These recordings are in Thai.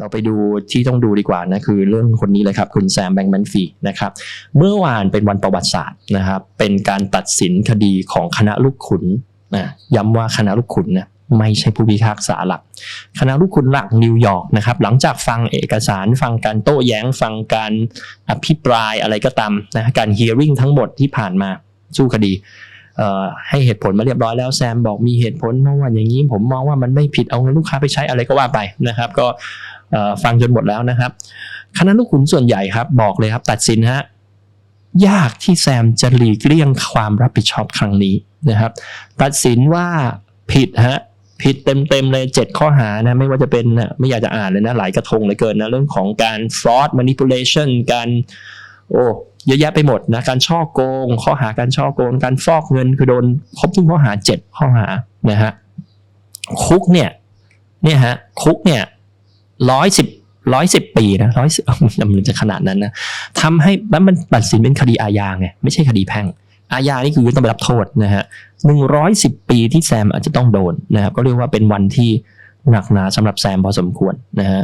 เราไปดูที่ต้องดูดีกว่านะคือเรื่องคนนี้เลยครับ คุณแซมแบงแมนฟีนะครับ เมื่อวานเป็นวันประวัติศาสตร์นะครับ เป็นการตัดสินคดีของคณะลูกขุนนะย้ำว่าคณะลูกขุนนะไม่ใช่ผู้พิพากษาหลัก คณะลูกขุนหลักนิวยอร์กนะครับหลังจากฟังเอกสารฟังการโต้แย้ง ฟังการอภิปรายอะไรก็ตามนะการ hearing ทั้งหมดที่ผ่านมาสู้คดีให้เหตุผลมาเรียบร้อยแล้วแซมบอกมีเหตุผลเพราะว่าอย่างนี้ผมมองว่ามันไม่ผิดเอาเงินลูกค้าไปใช้อะไรก็ว่าไปนะครับ ก็ ฟังจนหมดแล้วนะครับ คณะลูกขุนส่วนใหญ่ครับ บอกเลยครับ ตัดสินฮะยากที่แซมจะหลีกเลี่ยงความรับผิดชอบครั้งนี้นะครับ ตัดสินว่าผิดฮะผิดเต็มๆเลยเจ็ดข้อหานะไม่ว่าจะเป็นนะไม่อยากจะอ่านเลยนะหลายกระทงเลยเกินนะเรื่องของการ fraud manipulation การโอ้เยอะแยะไปหมดนะการช่อโกง ข้อหาการช่อโกง การฟอกเงินคือโดนครบทุกข้อหาเจ็ดข้อหานะฮะคุกเนี่ยเนี่ยฮะคุกเนี่ย ร้อยสิบร้อยสิบปีนะร้อยสิบมันจะขนาดนั้นนะทำให้แล้วมันตัดสินเป็นคดีอาญาไงไม่ใช่คดีแพ่ง อาญานี่คือต้องไปรับโทษนะฮะหนึ่งร้อยสิบปีที่แซมอาจจะต้องโดนนะครับก็เรียกว่าเป็นวันที่หนักหนาสำหรับแซมพอสมควรนะฮะ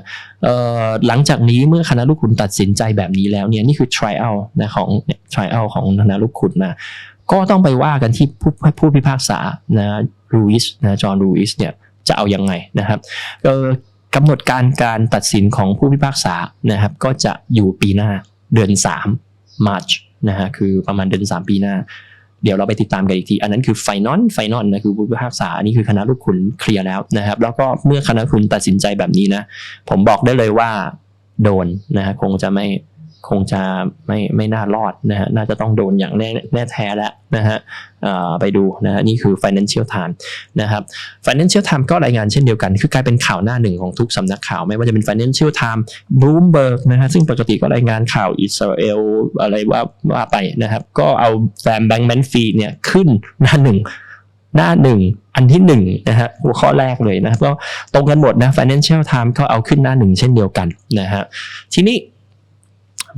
หลังจากนี้เมื่อคณะลูกขุนตัดสินใจแบบนี้แล้วเนี่ยนี่คือ trial นะของ trial ของคณะลูกขุนนะก็ต้องไปว่ากันที่ผู้ผู้พิพากษานะรูอิสนะจอห์นรูอิสเนี่ยจะเอายังไงนะครับ กำหนดการการตัดสินของผู้พิพากษานะครับ ก็จะอยู่ปีหน้าเดือน 3 March นะฮะคือประมาณเดือน 3 ปีหน้า เดี๋ยวเราไปติดตามกันอีกที อันนั้นคือไฟนอลไฟนอลนะคือผู้พิพากษาอันนี้คือคณะลูกขุนเคลียร์แล้วนะครับ แล้วก็เมื่อคณะคุณตัดสินใจแบบนี้นะ ผมบอกได้เลยว่าโดนนะฮะคงจะไม่ คงจะไม่ไม่น่ารอดนะฮะน่าจะต้องโดนอย่างแน่แน่แท้แล้วนะฮะไปดูนะฮะนี่คือ Financial Times นะครับ Financial Times ก็รายงานเช่นเดียวกัน คือกลายเป็นข่าวหน้าหนึ่งของทุกสำนักข่าว ไม่ว่าจะเป็น Financial Times Bloomberg นะฮะซึ่งปกติก็รายงานข่าวอิสราเอลอะไรว่าว่าไปนะครับ ก็เอาแฟมแบงค์แมนฟีเนี่ยขึ้นหน้าหนึ่งหน้าหนึ่งอันที่หนึ่งนะฮะหัวข้อแรกเลยนะครับก็ตรงกันหมดนะ Financial Times ก็เอาขึ้นหน้าหนึ่งเช่นเดียวกันนะฮะทีนี้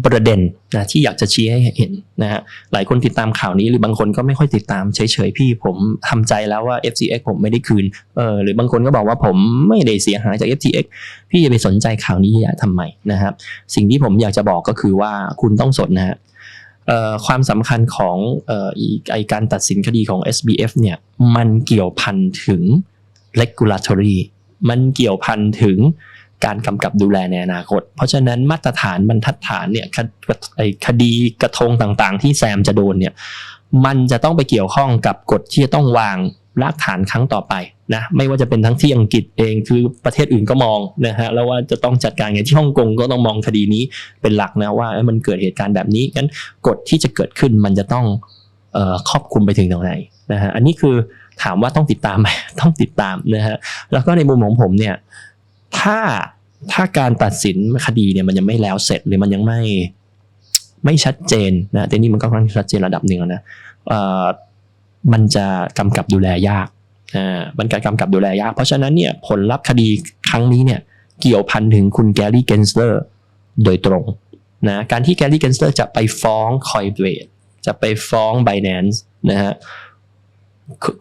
ประเด็นนะที่อยากจะชี้ให้เห็นนะฮะหลายคนติดตามข่าวนี้หรือบางคนก็ไม่ค่อยติดตามเฉยๆพี่ผมทำใจแล้วว่า FTX ผมไม่ได้คืนเออหรือบางคนก็บอกว่าผมไม่ได้เสียหายจาก FTX พี่จะไปสนใจข่าวนี้อยากทำไมนะครับ สิ่งที่ผมอยากจะบอกก็คือว่าคุณต้องสนนะฮะความสำคัญของเอ่ออีไอการตัดสินคดีของ SBF เนี่ยมันเกี่ยวพันถึง regulatory มันเกี่ยวพันถึง การกำกับดูแลในอนาคต เพราะฉะนั้นมาตรฐานบรรทัดฐานเนี่ยคดีกระทงต่างๆ ที่แซมจะโดนเนี่ยมันจะต้องไปเกี่ยวข้องกับกฎที่จะต้องวางรากฐานครั้งต่อไปนะไม่ว่าจะเป็นทั้งที่อังกฤษเองคือประเทศอื่นก็มองนะฮะแล้วว่าจะต้องจัดการอย่างที่ฮ่องกงก็ต้องมองคดีนี้เป็นหลักนะว่ามันเกิดเหตุการณ์แบบนี้งั้นกฎที่จะเกิดขึ้นมันจะต้องครอบคลุมไปถึงตรงไหนนะฮะอันนี้คือถามว่าต้องติดตามไหมต้องติดตามนะฮะแล้วก็ในมุมของผมเนี่ย ถ้าถ้าการตัดสินคดีเนี่ยมันยังไม่แล้วเสร็จหรือมันยังไม่ไม่ชัดเจนนะแต่นี่มันก็ค่อนข้างชัดเจนระดับหนึ่งแล้วนะมันจะกำกับดูแลยากอ่ามันการกำกับดูแลยาก เพราะฉะนั้นเนี่ยผลลัพธ์คดีครั้งนี้เนี่ยเกี่ยวพันถึงคุณแกรี่เกนสเลอร์โดยตรงนะการที่แกรี่เกนสเลอร์จะไปฟ้องคอยเบรดจะไปฟ้อง b บ n a n c e นะฮะ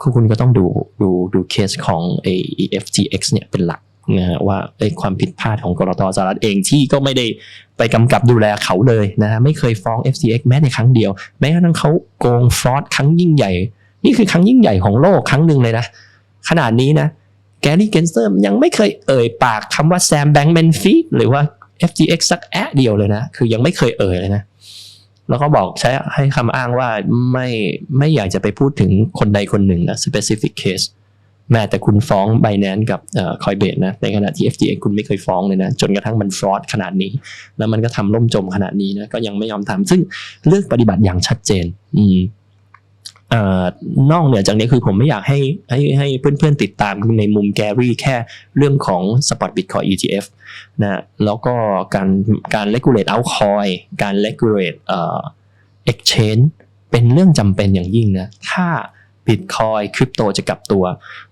คือคุณก็ต้องดูดูดูเคสของ AFTX เนี่ยเป็นหลัก นะฮะว่าไอ้ความผิดพลาดของกรตสหรัฐเองที่ก็ไม่ได้ไปกำกับดูแลเขาเลยนะฮะไม่เคยฟ้อง FTX แม้ในครั้งเดียว แม้กระทั่งเขาโกงฟรอดครั้งยิ่งใหญ่ นี่คือครั้งยิ่งใหญ่ของโลกครั้งหนึ่งเลยนะ ขนาดนี้นะแกรี่เกนเซอร์ยังไม่เคยเอ่ยปากคำว่าแซมแบงค์แมนฟีหรือว่า FTX สักแอะเดียวเลยนะ คือยังไม่เคยเอ่ยเลยนะ แล้วก็บอกใช้ให้คำอ้างว่าไม่ไม่อยากจะไปพูดถึงคนใดคนหนึ่งนะ specific case แม้แต่คุณฟ้อง b บ n a n c e กับเอ่อ Coinbase นะในขณะที่ FTX คุณไม่เคยฟ้องเลยนะจนกระทั่งมันฟรอดขนาดนี้ แล้วมันก็ทำล่มจมขนาดนี้นะก็ยังไม่ยอมทำซึ่งเลือกปฏิบัติอย่างชัดเจน อืมอนอกเหนือจากนี้คือผมไม่อยากให้ให้ให้เพื่อนๆติดตามในมุมแกรี่แค่เรื่องของ Spot Bitcoin ETF นะแล้วก็การการ regulate altcoin การ regulate เอ่อ exchange เป็นเรื่องจำเป็นอย่างยิ่งนะ ถ้า Bitcoin คริปโตจะกลับตัว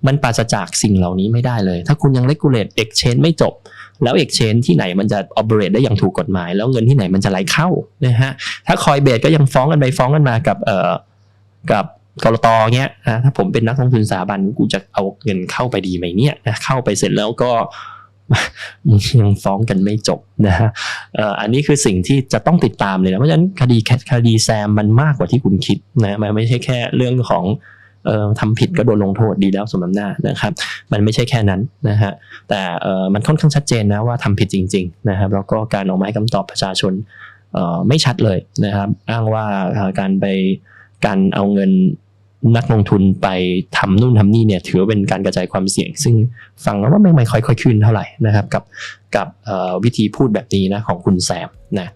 มันปราศจากสิ่งเหล่านี้ไม่ได้เลย ถ้าคุณยัง regulate exchange ไม่จบ แล้ว exchange ที่ไหนมันจะ operate ได้อย่างถูกกฎหมาย แล้วเงินที่ไหนมันจะไหลเข้านะฮะถ้า Coinbase ก็ยังฟ้องกันไปฟ้องกันมากับเอ่อกับกรตเงี้ยนะถ้าผมเป็นนักลงทุนสถาบันกูจะเอาเงินเข้าไปดีไหมเนี่ยนะเข้าไปเสร็จแล้วก็มึงยังฟ้องกันไม่จบนะฮะอันนี้คือสิ่งที่จะต้องติดตามเลยนะ เพราะฉะนั้นคดีคดีแซมมันมากกว่าที่คุณคิดนะ มันไม่ใช่แค่เรื่องของ ทำผิดก็โดนลงโทษดีแล้วสมน้ำหน้านะครับ มันไม่ใช่แค่นั้นนะฮะแต่เอ่อมันค่อนข้างชัดเจนนะว่าทำผิดจริงๆนะครับแล้วก็การออกมาให้คำตอบประชาชนเอ่อไม่ชัดเลยนะครับ อ้างว่าการไปการเอาเงินนักลงทุนไปทำนู่นทำนี่เนี่ยถือว่าเป็นการกระจายความเสี่ยง ซึ่งฟังแล้วว่าไม่ไม่ค่อยค่อยขึ้นเท่าไหร่นะครับ กับกับวิธีพูดแบบนี้นะของคุณแซมนะ